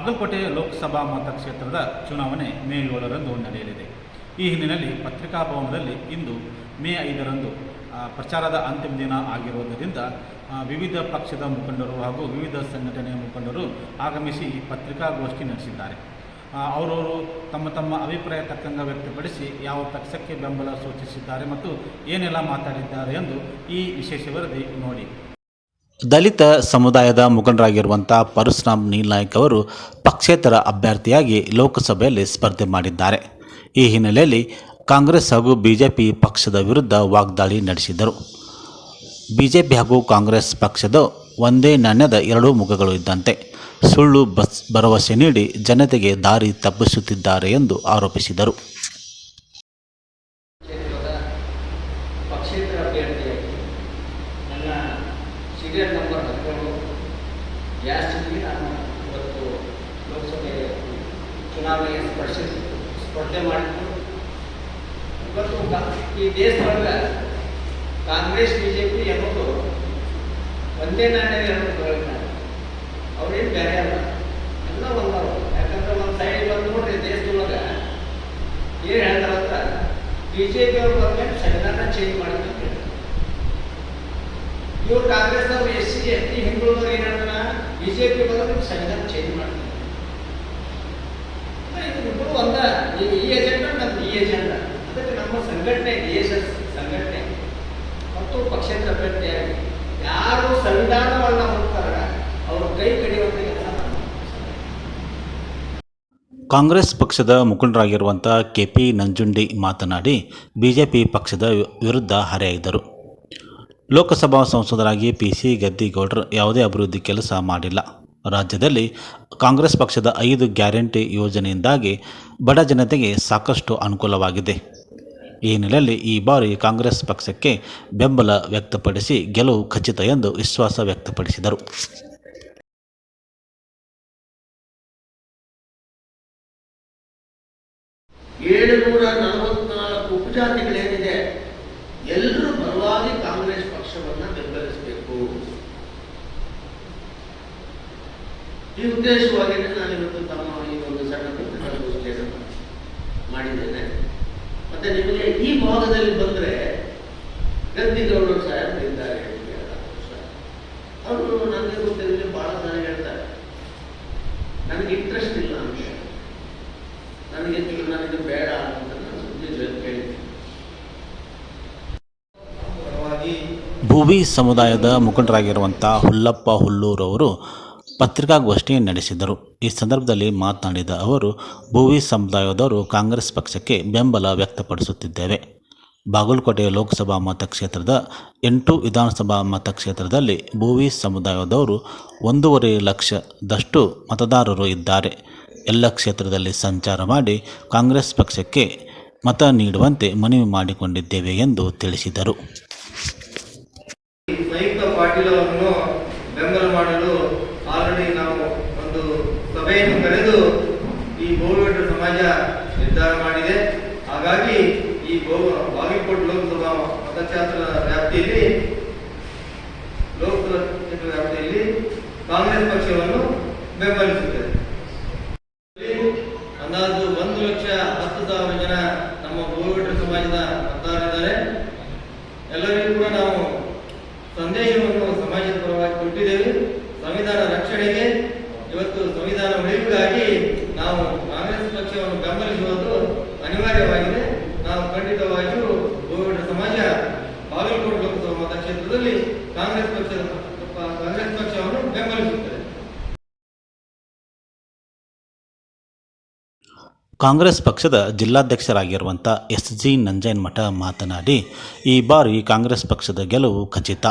ಬಾಗಲಕೋಟೆ ಲೋಕಸಭಾ ಮತಕ್ಷೇತ್ರದ ಚುನಾವಣೆ ಮೇ ಏಳರಂದು ನಡೆಯಲಿದೆ. ಈ ಹಿನ್ನೆಲೆಯಲ್ಲಿ ಪತ್ರಿಕಾ ಭವನದಲ್ಲಿ ಇಂದು ಮೇ ಐದರಂದು ಪ್ರಚಾರದ ಅಂತಿಮ ದಿನ ಆಗಿರುವುದರಿಂದ ವಿವಿಧ ಪಕ್ಷದ ಮುಖಂಡರು ಹಾಗೂ ವಿವಿಧ ಸಂಘಟನೆಯ ಮುಖಂಡರು ಆಗಮಿಸಿ ಪತ್ರಿಕಾಗೋಷ್ಠಿ ನಡೆಸಿದ್ದಾರೆ. ಅವರವರು ತಮ್ಮ ತಮ್ಮ ಅಭಿಪ್ರಾಯ ತಕ್ಕಂಗ ವ್ಯಕ್ತಪಡಿಸಿ ಯಾವ ಪಕ್ಷಕ್ಕೆ ಬೆಂಬಲ ಸೂಚಿಸಿದ್ದಾರೆ ಮತ್ತು ಏನೆಲ್ಲ ಮಾತಾಡಿದ್ದಾರೆ ಎಂದು ಈ ವಿಶೇಷ ವರದಿ ನೋಡಿ. ದಲಿತ ಸಮುದಾಯದ ಮುಖಂಡರಾಗಿರುವಂಥ ಪರಶುರಾಮ್ ನೀಲ್ನಾಯಕ್ ಅವರು ಪಕ್ಷೇತರ ಅಭ್ಯರ್ಥಿಯಾಗಿ ಲೋಕಸಭೆಯಲ್ಲಿ ಸ್ಪರ್ಧೆ ಮಾಡಿದ್ದಾರೆ. ಈ ಹಿನ್ನೆಲೆಯಲ್ಲಿ ಕಾಂಗ್ರೆಸ್ ಹಾಗೂ ಬಿಜೆಪಿ ಪಕ್ಷದ ವಿರುದ್ಧ ವಾಗ್ದಾಳಿ ನಡೆಸಿದರು ಬಿಜೆಪಿ ಹಾಗೂ ಕಾಂಗ್ರೆಸ್ ಪಕ್ಷದ ಒಂದೇ ನಾಣ್ಯದ ಎರಡೂ ಮುಖಗಳು ಇದ್ದಂತೆ ಸುಳ್ಳು ಬಸ್ ಭರವಸೆ ನೀಡಿ ಜನತೆಗೆ ದಾರಿ ತಪ್ಪಿಸುತ್ತಿದ್ದಾರೆ ಎಂದು ಆರೋಪಿಸಿದರು ಕ್ಷೇತ್ರದ ಪಕ್ಷೇತರ ಅಭ್ಯರ್ಥಿಯಾಗಿ ನನ್ನ ಸೀರಿಯಲ್ ನಂಬರ್ ಹದಿನೇಳು. ಗ್ಯಾಸ್ಟಿಗೆ ನಾನು ಇವತ್ತು ಲೋಕಸಭೆ ಚುನಾವಣೆಗೆ ಸ್ಪರ್ಶಿ, ಸ್ಪರ್ಧೆ ಮಾಡಿದ್ದು. ಇವತ್ತು ಈ ದೇಶದೊಳಗೆ ಕಾಂಗ್ರೆಸ್ ಬಿ ಜೆ ಪಿ ಅನ್ನೋದು ಒಂದೇ ನಾಣ್ಯದ ಎರಡು ಮುಖಗಳಿದ್ದಾರೆ ಅವ್ರೇನು ಬೇರೆ ಅಲ್ಲ. ಎಲ್ಲ ಒಂದವರು. ಯಾಕಂದ್ರೆ ಒಂದು ಸೈಡ್ ಬಂದು ನೋಡ್ರಿ, ದೇಶದೊಳಗೆ ಏನು ಹೇಳ್ತಾರಂತ ಬಿ ಜೆ ಪಿ ಅವ್ರು ಬಂದ್ಮೇಲೆ ಸಂವಿಧಾನ ಚೇಂಜ್ ಮಾಡಿದ್ರು ಇವ್ರು ಕಾಂಗ್ರೆಸ್ ಅವ್ರು ಎಸ್ ಸಿ, ಎಸ್ ಟಿ, ಹಿಂದುಳಿದವ್ರು ಏನ್ ಹೇಳ್ತಾನ ಬಿಜೆಪಿ ಬಂದ್ರೆ ಸಂವಿಧಾನ ಚೇಂಜ್ ಮಾಡ್ತಾರೆ. ಇಬ್ಬರು ಒಂದ ನೀವು ಈ ಏಜೆಂಡ ನಮ್ದು ಈ ಏಜೆಂಡ ಅದಕ್ಕೆ ನಮ್ಮ ಸಂಘಟನೆ ಎಸ್ ಸಂಘಟನೆ, ಮತ್ತು ಪಕ್ಷೇತರ ಅಭ್ಯರ್ಥಿಯಾಗಿ ಯಾರು ಸಂವಿಧಾನವನ್ನ ಹೋಗ್ತಾರ ಅವ್ರ ಕೈ ಕಡಿಯುವಂತ ಕಾಂಗ್ರೆಸ್ ಪಕ್ಷದ ಮುಖಂಡರಾಗಿರುವಂಥ ಕೆ ಪಿ ನಂಜುಂಡಿ ಮಾತನಾಡಿ, ಬಿಜೆಪಿ ಪಕ್ಷದ ವಿರುದ್ಧ ಹರೆಯಿದರು ಲೋಕಸಭಾ ಸಂಸದರಾಗಿ ಪಿ ಸಿ ಗದ್ದಿಗೌಡರು ಯಾವುದೇ ಅಭಿವೃದ್ಧಿ ಕೆಲಸ ಮಾಡಿಲ್ಲ. ರಾಜ್ಯದಲ್ಲಿ ಕಾಂಗ್ರೆಸ್ ಪಕ್ಷದ ಐದು ಗ್ಯಾರಂಟಿ ಯೋಜನೆಯಿಂದಾಗಿ ಬಡ ಜನತೆಗೆ ಸಾಕಷ್ಟು ಅನುಕೂಲವಾಗಿದೆ. ಈ ಹಿನ್ನೆಲೆಯಲ್ಲಿ ಈ ಬಾರಿ ಕಾಂಗ್ರೆಸ್ ಪಕ್ಷಕ್ಕೆ ಬೆಂಬಲ ವ್ಯಕ್ತಪಡಿಸಿ ಗೆಲುವು ಖಚಿತ ಎಂದು ವಿಶ್ವಾಸ ವ್ಯಕ್ತಪಡಿಸಿದರು. ಏಳುನೂರ ನಲವತ್ನಾಲ್ಕು ಉಪಜಾತಿಗಳೇನಿದೆ ಕಾಂಗ್ರೆಸ್ ಪಕ್ಷವನ್ನ ಬೆಂಬಲಿಸಬೇಕು. ಈ ಉದ್ದೇಶವಾಗಿ ನಾನು ಇವತ್ತು ತಮ್ಮ ಈ ಒಂದು ಸಣ್ಣ ಪತ್ರಿಕಾಗೋಷ್ಠಿಯನ್ನು ಮಾಡಿದ್ದೇನೆ. ಮತ್ತೆ ನಿಮಗೆ ಈ ಭಾಗದಲ್ಲಿ ಬಂದ್ರೆ ಗದ್ದಿಗೌಡರು ಸಾಹೇಬ್ ಇದ್ದಾರೆ ಅವರು ನನಗೆ ಗೊತ್ತಿರಲಿ ಬಹಳ ಜನ ಹೇಳ್ತಾರೆ. ನನಗೆ ಇಂಟ್ರೆಸ್ಟ್ ಇಲ್ಲ ಅಂತ ನನಗೆ ಇದು ನನಗೆ ಬೇಡ ಅಂತ ನಾನು ಸುದ್ದಿ ಕೇಳಿದ್ದೆ ಪರವಾಗಿ ಭೂವಿ ಸಮುದಾಯದ ಮುಖಂಡರಾಗಿರುವಂಥ ಹುಲ್ಲಪ್ಪ ಹುಲ್ಲೂರವರು ಪತ್ರಿಕಾಗೋಷ್ಠಿ ನಡೆಸಿದರು. ಈ ಸಂದರ್ಭದಲ್ಲಿ ಮಾತನಾಡಿದ ಅವರು, ಭೂವಿ ಸಮುದಾಯದವರು ಕಾಂಗ್ರೆಸ್ ಪಕ್ಷಕ್ಕೆ ಬೆಂಬಲ ವ್ಯಕ್ತಪಡಿಸುತ್ತಿದ್ದೇವೆ. ಬಾಗಲಕೋಟೆ ಲೋಕಸಭಾ ಮತಕ್ಷೇತ್ರದ ಎಂಟು ವಿಧಾನಸಭಾ ಮತಕ್ಷೇತ್ರದಲ್ಲಿ ಭೂವಿ ಸಮುದಾಯದವರು ಒಂದೂವರೆ ಲಕ್ಷದಷ್ಟು ಮತದಾರರು ಇದ್ದಾರೆ. ಎಲ್ಲ ಕ್ಷೇತ್ರದಲ್ಲಿ ಸಂಚಾರ ಮಾಡಿ ಕಾಂಗ್ರೆಸ್ ಪಕ್ಷಕ್ಕೆ ಮತ ನೀಡುವಂತೆ ಮನವಿ ಮಾಡಿಕೊಂಡಿದ್ದೇವೆ ಎಂದು ತಿಳಿಸಿದರು. ಅವರನ್ನು ಬೆಂಬಲ ಮಾಡಲು ಆಲ್ರೆಡಿ ನಾವು ಒಂದು ಸಭೆಯನ್ನು ಕರೆದು ಈ ಗೋಲ್ವೆಟ್ಟ ಸಮಾಜ ನಿರ್ಧಾರ ಮಾಡಿದೆ. ಹಾಗಾಗಿ ಈ ಬೋ ಬಾಗಲಕೋಟೆ ಲೋಕಸಭಾ ಮತಕ್ಷೇತ್ರ ವ್ಯಾಪ್ತಿಯಲ್ಲಿ, ಲೋಕಸಭಾ ಕ್ಷೇತ್ರ ವ್ಯಾಪ್ತಿಯಲ್ಲಿ ಕಾಂಗ್ರೆಸ್ ಪಕ್ಷವನ್ನು ಬೆಂಬಲಿಸುತ್ತದೆ ಅಂದಾಜು ಒಂದು ಲಕ್ಷ ಹತ್ತು ಸಾವಿರ ಜನ ನಮ್ಮ ಗೋಲ್ವೆಟ್ಟ ಸಮಾಜದ ಮತದಾರರಿದ್ದಾರೆ. ಎಲ್ಲರಿಗೂ ಕೂಡ ನಾವು ಸಂದೇಶವನ್ನು ಪರವಾಗಿ ಕೊಟ್ಟಿದ್ದೇವೆ. ಸಂವಿಧಾನ ರಕ್ಷಣೆಗೆ ಇವತ್ತು ಸಂವಿಧಾನ ಉಳಿವಿಗಾಗಿ ನಾವು ಕಾಂಗ್ರೆಸ್ ಪಕ್ಷವನ್ನು ಬೆಂಬಲಿಸುವುದು ಅನಿವಾರ್ಯವಾಗಿದೆ. ನಾವು ಖಂಡಿತವಾಗಿಯೂ ಗೋವಿಂದ ಸಮಾಜ, ಬಾಗಲಕೋಟೆ ಲೋಕಸಭಾ ಮತಕ್ಷೇತ್ರದಲ್ಲಿ ಕಾಂಗ್ರೆಸ್ ಪಕ್ಷದ ಕಾಂಗ್ರೆಸ್ ಪಕ್ಷವನ್ನು ಬೆಂಬಲಿಸುತ್ತದೆ. ಕಾಂಗ್ರೆಸ್ ಪಕ್ಷದ ಜಿಲ್ಲಾಧ್ಯಕ್ಷರಾಗಿರುವಂಥ ಎಸ್ ಜಿ ನಂಜನಮಠ ಮಾತನಾಡಿ, ಈ ಬಾರಿ ಕಾಂಗ್ರೆಸ್ ಪಕ್ಷದ ಗೆಲುವು ಖಚಿತ.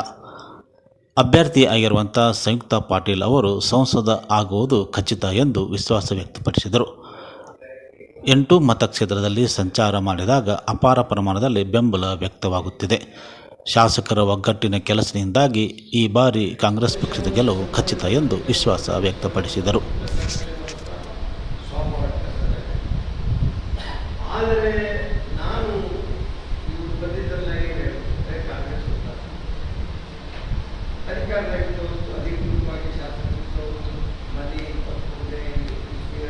ಅಭ್ಯರ್ಥಿ ಆಗಿರುವಂಥ ಸಂಯುಕ್ತ ಪಾಟೀಲ್ ಅವರು ಸಂಸದ ಆಗುವುದು ಖಚಿತ ಎಂದು ವಿಶ್ವಾಸ ವ್ಯಕ್ತಪಡಿಸಿದರು. ಎಂಟು ಮತಕ್ಷೇತ್ರದಲ್ಲಿ ಸಂಚಾರ ಮಾಡಿದಾಗ ಅಪಾರ ಪ್ರಮಾಣದಲ್ಲಿ ಬೆಂಬಲ ವ್ಯಕ್ತವಾಗುತ್ತಿದೆ. ಶಾಸಕರ ಒಗ್ಗಟ್ಟಿನ ಕೆಲಸದಿಂದಾಗಿ ಈ ಬಾರಿ ಕಾಂಗ್ರೆಸ್ ಪಕ್ಷದ ಗೆಲುವು ಖಚಿತ ಎಂದು ವಿಶ್ವಾಸ ವ್ಯಕ್ತಪಡಿಸಿದರು ಆದರೆ ನಾನು ಇವರು ಬಂದಿದ್ದಲ್ಲಾಗಿ ಕಾಂಗ್ರೆಸ್ ಅಂತ. ಅಧಿಕಾರದಾಗಿದ್ದವರು ಅಧಿಕೃತವಾಗಿ ಶಾಸಕರು ಮನೆ ಪತ್ರಿಕೆ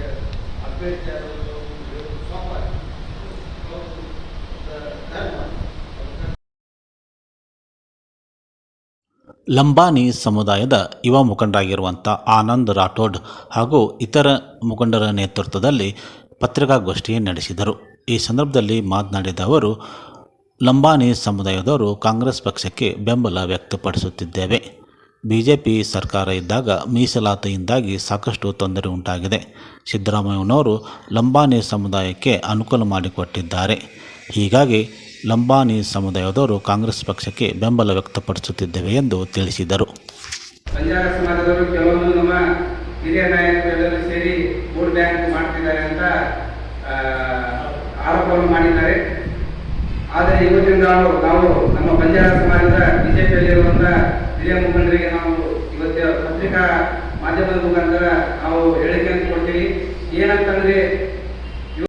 ಅಭ್ಯರ್ಥಿ ಆದವರು ಪಾಪ ಧರ್ಮ ಲಂಬಾನಿ ಸಮುದಾಯದ ಯುವ ಮುಖಂಡರಾಗಿರುವಂಥ ಆನಂದ್ ರಾಠೋಡ್ ಹಾಗೂ ಇತರ ಮುಖಂಡರ ನೇತೃತ್ವದಲ್ಲಿ ಪತ್ರಿಕಾಗೋಷ್ಠಿ ನಡೆಸಿದರು. ಈ ಸಂದರ್ಭದಲ್ಲಿ ಮಾತನಾಡಿದ ಅವರು, ಲಂಬಾನಿ ಸಮುದಾಯದವರು ಕಾಂಗ್ರೆಸ್ ಪಕ್ಷಕ್ಕೆ ಬೆಂಬಲ ವ್ಯಕ್ತಪಡಿಸುತ್ತಿದ್ದೇವೆ. ಬಿ ಜೆ ಪಿ ಸರ್ಕಾರ ಇದ್ದಾಗ ಮೀಸಲಾತಿಯಿಂದಾಗಿ ಸಾಕಷ್ಟು ತೊಂದರೆ ಉಂಟಾಗಿದೆ. ಸಿದ್ದರಾಮಯ್ಯನವರು ಲಂಬಾನಿ ಸಮುದಾಯಕ್ಕೆ ಅನುಕೂಲ ಮಾಡಿಕೊಟ್ಟಿದ್ದಾರೆ. ಹೀಗಾಗಿ ಲಂಬಾನಿ ಸಮುದಾಯದವರು ಕಾಂಗ್ರೆಸ್ ಪಕ್ಷಕ್ಕೆ ಬೆಂಬಲ ವ್ಯಕ್ತಪಡಿಸುತ್ತಿದ್ದೇವೆ ಎಂದು ತಿಳಿಸಿದರು. ಬಂಜಾರ ಸಮಾಜದವರು ಕೆಲವೊಂದು ನಮ್ಮ ಹಿರಿಯ ನಾಯಕರೆಲ್ಲರೂ ಸೇರಿ ವೋಟ್ ಬ್ಯಾಂಕ್ ಮಾಡ್ತಿದ್ದಾರೆ ಅಂತ ಆರೋಪವನ್ನು ಮಾಡಿದ್ದಾರೆ. ಆದರೆ ಇವತ್ತಿನ ನಾವು ನಾವು ನಮ್ಮ ಬಂಜಾರ ಸಮಾಜದ ಬಿಜೆಪಿಯಲ್ಲಿರುವಂತಹ ಹಿರಿಯ ಮುಖಂಡರಿಗೆ ನಾವು ಇವತ್ತು ಪತ್ರಿಕಾ ಮಾಧ್ಯಮದ ಮುಖಾಂತರ ನಾವು ಹೇಳಿಕೆಯನ್ನು ಕೊಡ್ತೀವಿ. ಏನಂತಂದ್ರೆ